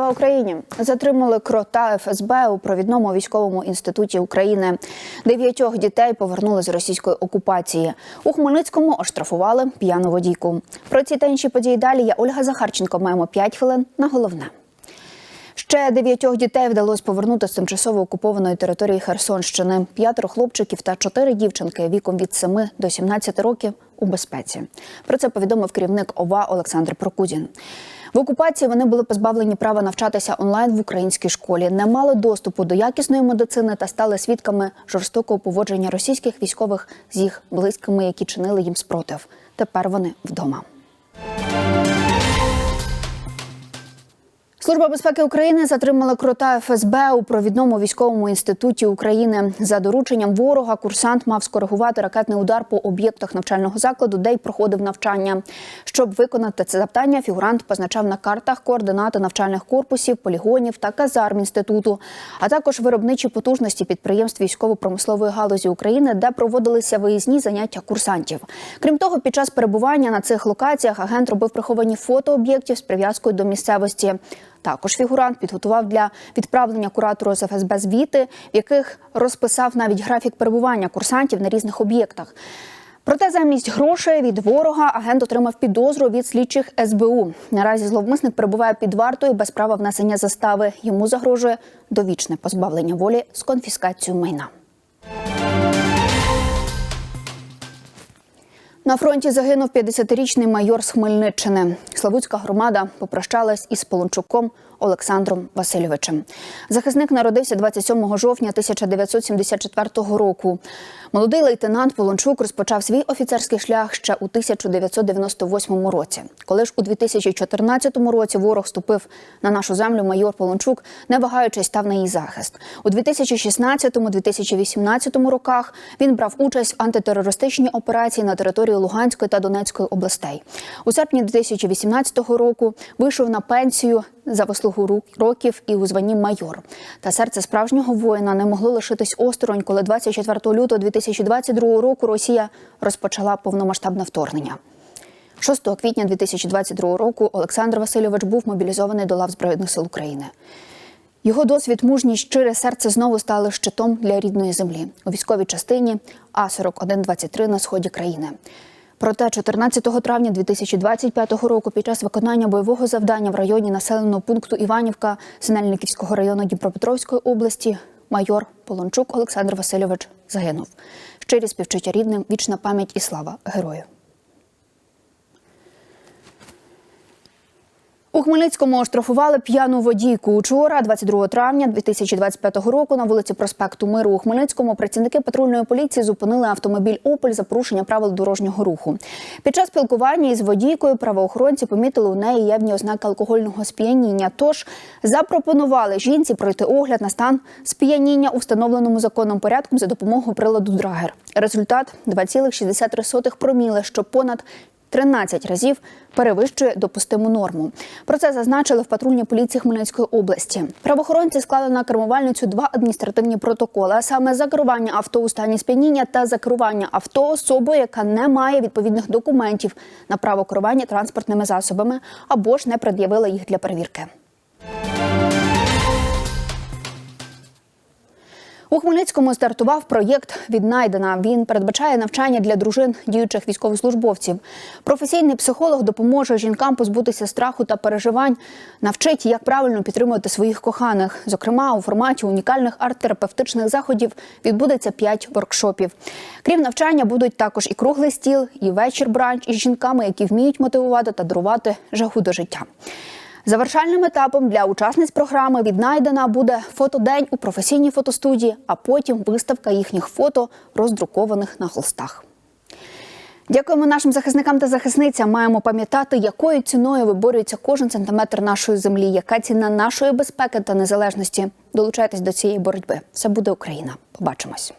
Україні затримали крота ФСБ у провідному військовому інституті України. Дев'ятьох дітей повернули з російської окупації. У Хмельницькому оштрафували п'яну водійку. Про ці та інші події далі. Я Ольга Захарченко. Маємо 5 хвилин на головне. Ще дев'ятьох дітей вдалося повернути з тимчасово окупованої території Херсонщини. П'ятеро хлопчиків та чотири дівчинки віком від 7 до 17 років у безпеці. Про це повідомив керівник ОВА Олександр Прокудін. В окупації вони були позбавлені права навчатися онлайн в українській школі, не мали доступу до якісної медицини та стали свідками жорстокого поводження російських військових з їх близькими, які чинили їм спротив. Тепер вони вдома. Служба безпеки України затримала крота ФСБ у провідному військовому інституті України. За дорученням ворога курсант мав скоригувати ракетний удар по об'єктах навчального закладу, де й проходив навчання. Щоб виконати це завдання, фігурант позначав на картах координати навчальних корпусів, полігонів та казарм інституту, а також виробничі потужності підприємств військово-промислової галузі України, де проводилися виїзні заняття курсантів. Крім того, під час перебування на цих локаціях агент робив приховані фото об'єктів з прив'язкою до місцевості. Також фігурант підготував для відправлення куратору з ФСБ звіти, в яких розписав навіть графік перебування курсантів на різних об'єктах. Проте замість грошей від ворога агент отримав підозру від слідчих СБУ. Наразі зловмисник перебуває під вартою без права внесення застави. Йому загрожує довічне позбавлення волі з конфіскацією майна. На фронті загинув 50-річний майор з Хмельниччини. Славутська громада попрощалась із Полончуком Олександром Васильовичем. Захисник народився 27 жовтня 1974 року. Молодий лейтенант Полончук розпочав свій офіцерський шлях ще у 1998 році. Коли ж у 2014 році ворог ступив на нашу землю, майор Полончук, не вагаючись, став на її захист. У 2016-2018 роках він брав участь в антитерористичній операції на території Луганської та Донецької областей. У серпні 2018 року вийшов на пенсію за вислугу років і у званні майор. Та серце справжнього воїна не могло лишитись осторонь, коли 24 лютого 2022 року Росія розпочала повномасштабне вторгнення. 6 квітня 2022 року Олександр Васильович був мобілізований до лав Збройних сил України. Його досвід, мужність, щире серце знову стали щитом для рідної землі у військовій частині А 4123 на сході країни. Проте 14 травня 2025 року під час виконання бойового завдання в районі населеного пункту Іванівка Синельниківського району Дніпропетровської області майор Полончук Олександр Васильович загинув. Щирі співчуття рідним, вічна пам'ять і слава герою. У Хмельницькому оштрафували п'яну водійку. Учора, 22 травня 2025 року, на вулиці проспекту Миру у Хмельницькому працівники патрульної поліції зупинили автомобіль Опель за порушення правил дорожнього руху. Під час спілкування із водійкою правоохоронці помітили у неї явні ознаки алкогольного сп'яніння. Тож запропонували жінці пройти огляд на стан сп'яніння у встановленому законом порядком за допомогою приладу Драгер. Результат 2,63 проміли, що понад 13 разів перевищує допустиму норму. Про це зазначили в патрульній поліції Хмельницької області. Правоохоронці склали на кермувальницю два адміністративні протоколи, а саме за керування авто у стані сп'яніння та за керування авто особою, яка не має відповідних документів на право керування транспортними засобами або ж не пред'явила їх для перевірки. У Хмельницькому стартував проєкт Віднайдена. Він передбачає навчання для дружин діючих військовослужбовців. Професійний психолог допоможе жінкам позбутися страху та переживань, навчить, як правильно підтримувати своїх коханих. Зокрема, у форматі унікальних арт-терапевтичних заходів відбудеться п'ять воркшопів. Крім навчання, будуть також і круглий стіл, і вечір бранч із жінками, які вміють мотивувати та дарувати жагу до життя. Завершальним етапом для учасниць програми віднайдена буде фотодень у професійній фотостудії, а потім виставка їхніх фото, роздрукованих на холстах. Дякуємо нашим захисникам та захисницям. Маємо пам'ятати, якою ціною виборюється кожен сантиметр нашої землі, яка ціна нашої безпеки та незалежності. Долучайтесь до цієї боротьби. Все буде Україна. Побачимось.